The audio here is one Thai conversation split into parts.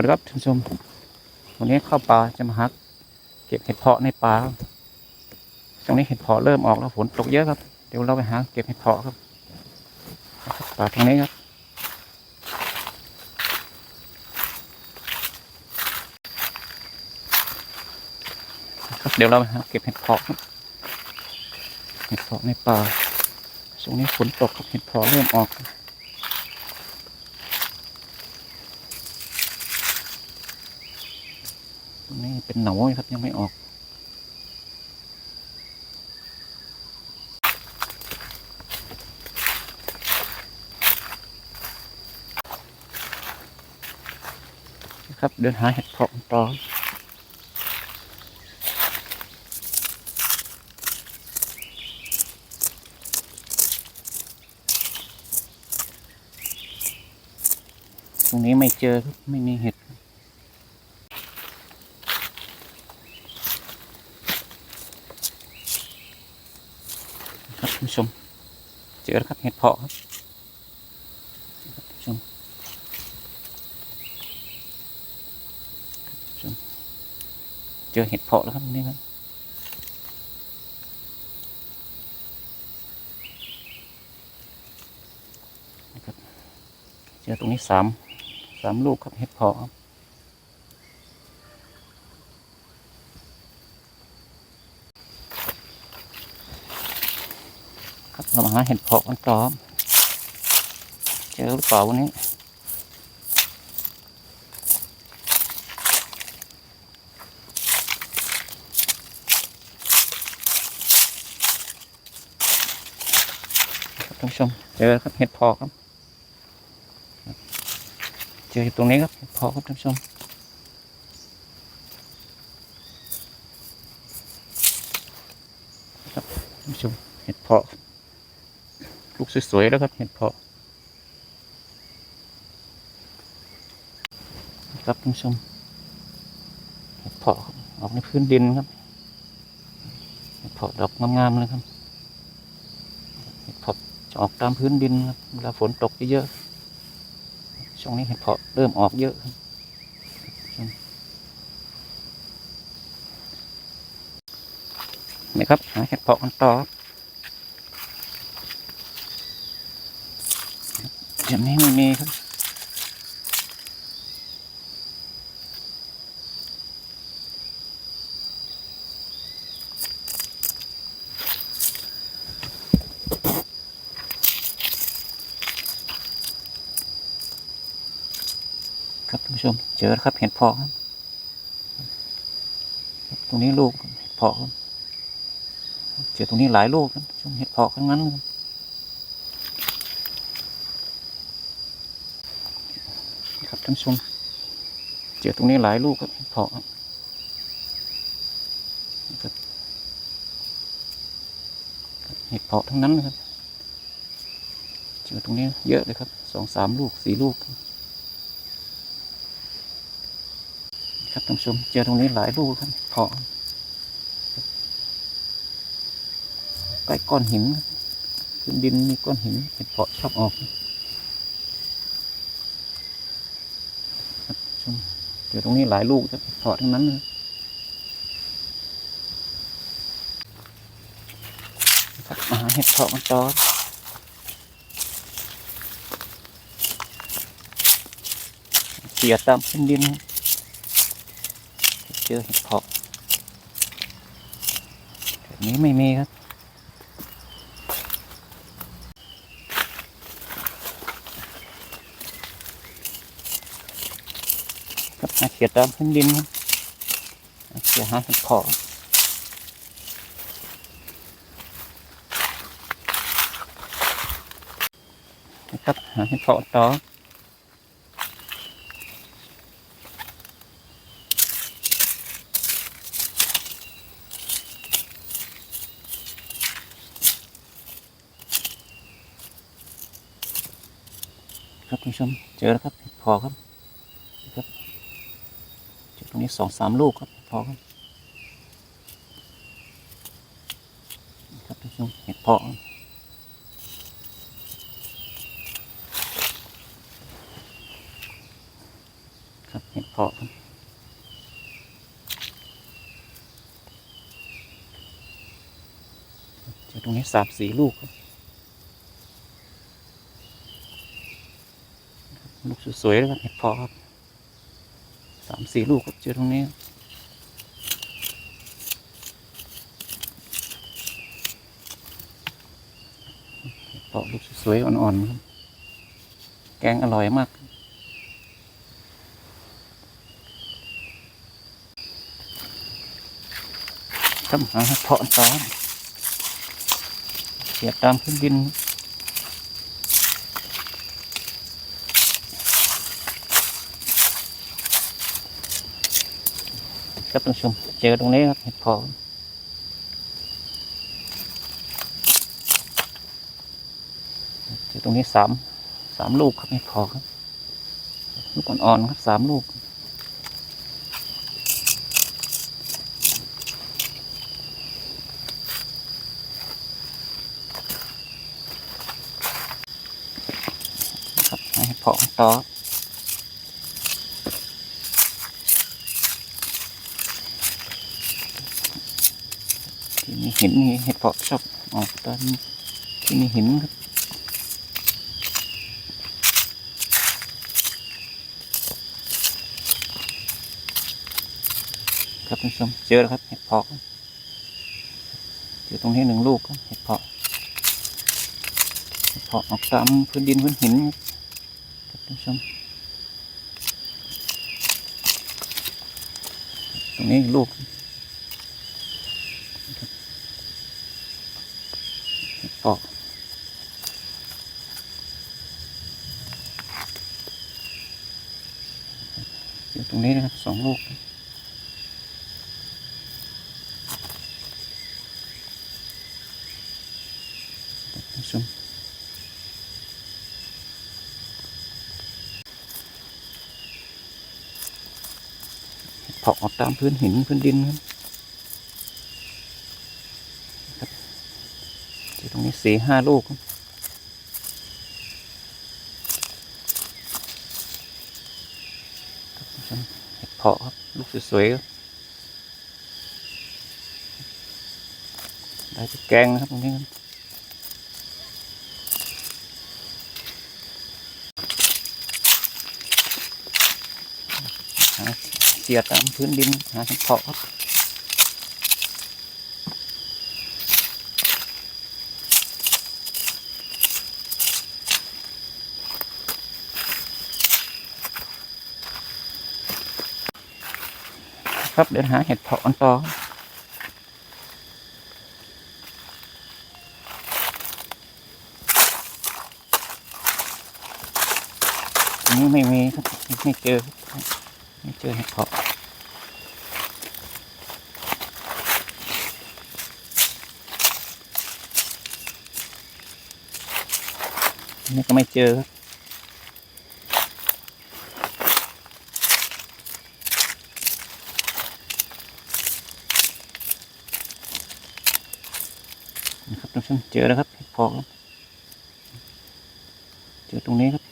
สวัสดีครับท่านผู้ชมวันนี้เข้าป่าจะมาหาเก็บเห็ดเพาะในป่าครับช่วงนี้เห็ดเพาะเริ่มออกแล้วฝนตกเยอะครับ เดี๋ยวเราไปหาเก็บเห็ดเพาะครับป่าทางนี้ครับครับเดี๋ยวเราไปหาเก็บเห็ดเพาะครับเห็ดเพาะในป่าช่วงนี้ฝนตกครับเห็ดเพาะเริ่มออกครับตรง นี้เป็นหนาวอยู่ครับยังไม่ออก ครับเดินหาเห็ดเพาะต่อตรงนี้ไม่เจอไม่มีเห็ดครับท่าน ผู้ชม เจอแล้วครับเห็ดเพาะครับผู้ชมเจอเห็ดเพาะแล้วครับนี่นะครับเจอตรงนี้สามสามลูกครับเห็ดเพาะครับ ครับเรามาหาเห็ดเพาะกันต่อบเจอหรือเปล่าวันนี้ท่านผู้ชมเจอครับเห็ดเพาะครับเจออยู่ตรงนี้ครับเห็ดเพาะครับท่านผู้ชมครับท่านผู้ชมเห็ดเพาะ ลูกสวยๆแล้วครับเห็ดเพาะครับท่านผู้ชมเห็ดเพาะออกในพื้นดินครับเห็ดเพาะดอกงามๆเลยครับเห็ดเพาะจะออกตามพื้นดินครับเวลาฝนตกเยอะๆช่วงนี้เห็ดเพาะเริ่มออกเยอะครับนี่ครับหาเห็ดเพาะกันต่อ เดี๋ยวนี้ไม่มีครับ ครับท่านผู้ชม เจอแล้วครับเห็ดเพาะครับ ตรงนี้ลูกเห็ดเพาะครับเจอตรงนี้หลายลูกครับช่วงเห็ดเพาะทั้งนั้นครับ ครับท่านชม เจอตรงนี้หลายลูกครับเห็ดเพาะครับเห็ดเพาะทั้งนั้นเลยครับ เจอตรงนี้เยอะเลยครับสองสามลูกสี่ลูก ครับท่านชม เจอตรงนี้หลายลูกครับเพาะใกล้ก้อนหินพื้นดินมีก้อนหินเห็ดเพาะชอบออกครับท่านผู้ชม เจอตรงนี้หลายลูกเห็ดเพาะทั้งนั้นเลยครับมาเห็ดเพาะกันต่อเกี่ยตามพื้นดินเจอเห็ดเพาะแบบนี้ไม่มีครับ ครับมาเขียตามพื้นดินครับมาเขียหาเห็ดเพาะนะครับหาเห็ดเพาะต่อครับคุณผู้ชมเจอแล้วครับพอครับครับ ตรงนี้สองสามลูกครับเห็ดพอครับครับคุณผู้ชมเห็ดพอครับครับเห็ดเพาะครับเจอตรงนี้สามสี่ลูกครับลูกสวยๆเลยครับเห็ดเพาะครับ สามสี่ลูกครับเจอตรงนี้ปาะลูกสวยๆอ่อนๆครับแกงอร่อยมากครับหาเพาะต่อเสียบตามพื้นดิน ครับท่านผู้ชม เจอตรงนี้ครับเห็ดพาะเจอตรงนี้สามสามลูกครับไม่พอครับ ลูกอ่อนๆครับสามลูกครับให้พอต่อ ที่มีหินนี่เห็ดเพาะชอบออกตอนที่มีหินครับครับท่านผู้ชมเจอแล้วครับเห็ดเพาะเจอตรงนี้หนึ่งลูกครับเห็ดเพาะเห็ดเพาะออกตามพื้นดินพื้นหินครับท่านผู้ชมตรงนี้ลูก เห็ดเพาะอยู่ตรงนี้นะครับสองลูกชมเผาะออกตามพื้นหินพื้นดินครับที่ตรง นี้สี่ห้าลูกครับเห็ดเพาะครับ ลูกสวยๆครับ ได้ไปแกงนะครับตรงนี้ครับหาเสียตามพื้นดิน หาเห็ดเพาะครับ ครับ เดินหาเห็ดเพาะกันต่ออันนี้ไม่มีครับไม่เจอครับไม่เจอเห็ดเพาะนนี่ก็ไม่เจอครับนะครับท่านผู้ชม เจอแล้วครับเห็ดพาะครับเจอตรงนี้ครับ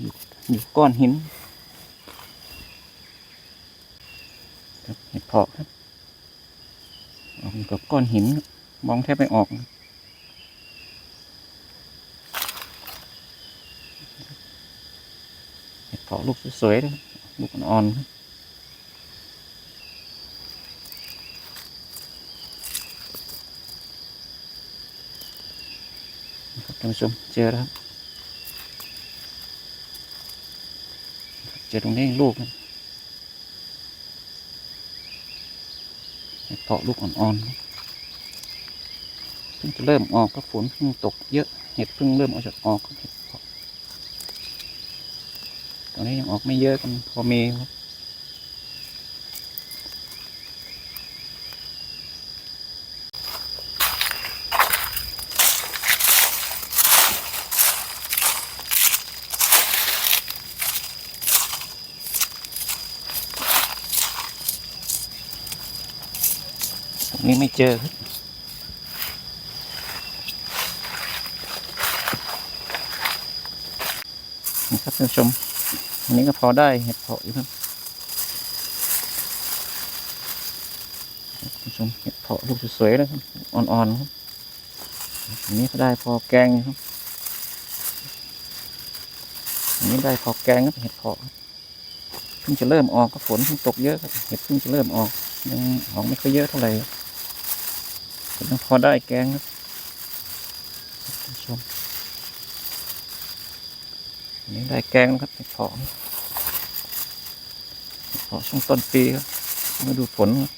อยู่อยู่ก้อนหินครับเห็ดเพาะครับออกอยู่กับก้อนหินมองแทบไม่ออกเห็ดเพาะลูกสวยๆลูกอ่อนๆครับนะครับ ท่านผู้ชมเจอแล้วครับเจอตรงนี้ลูกนะเห็ดเพาะลูกอ่อนๆเพิ่งจะเริ่มออกก็ฝนเพิ่งตกเยอะเห็ดเพิ่งเริ่มออกจากออกเห็ดตอนนี้ยังออกไม่เยอะกันพอมีครับ นี้ไม่เจอนะครับท่านผู้ชมอันนี้ก็พอได้เห็ดเพาะอยู่ครับท่านผู้ชมเห็ดเพาะลูกสวยๆนะครับอ่อนๆครับอันนี้ก็ได้พอแกงครับอันนี้ได้พอแกงครับเห็ดเพาะเพิ่งจะเริ่มออกก็ฝนเพิ่งตกเยอะครับเห็ดเพิ่งจะเริ่มออกยังออกไม่ค่อยเยอะเท่าไหร่ พอได้แกงครับท่านผู้ชมอันนี้ได้แกงแล้วครับเห็ดเพาะเห็ดเพาะช่วงต้นปีครับมาดูฝนครับ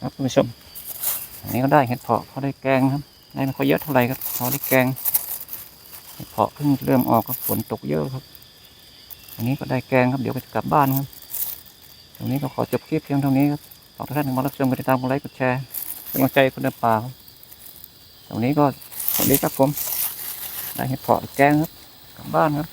ครับคุณผู้ชมอันนี้ก็ได้เห็ดเพาะพอได้แกงครับได้ไม่ค่อยเยอะเท่าไหร่ครับพอได้แกง เพาะเพิ่งเริ่มออกครับฝนตกเยอะครับอันนี้ก็ได้แกงครับเดี๋ยวก็จะกลับบ้านครับตรงนี้ก็ขอจบคลิปเพียงเท่านี้ครับขอทุกท่านมารับชมกดติดตามกดไลค์กดแชร์เป็นกำลังใจคนเดินป่าครับตรงนี้ก็สวัสดีครับผมได้เห็ดเพาะแกงครับกลับบ้านครับ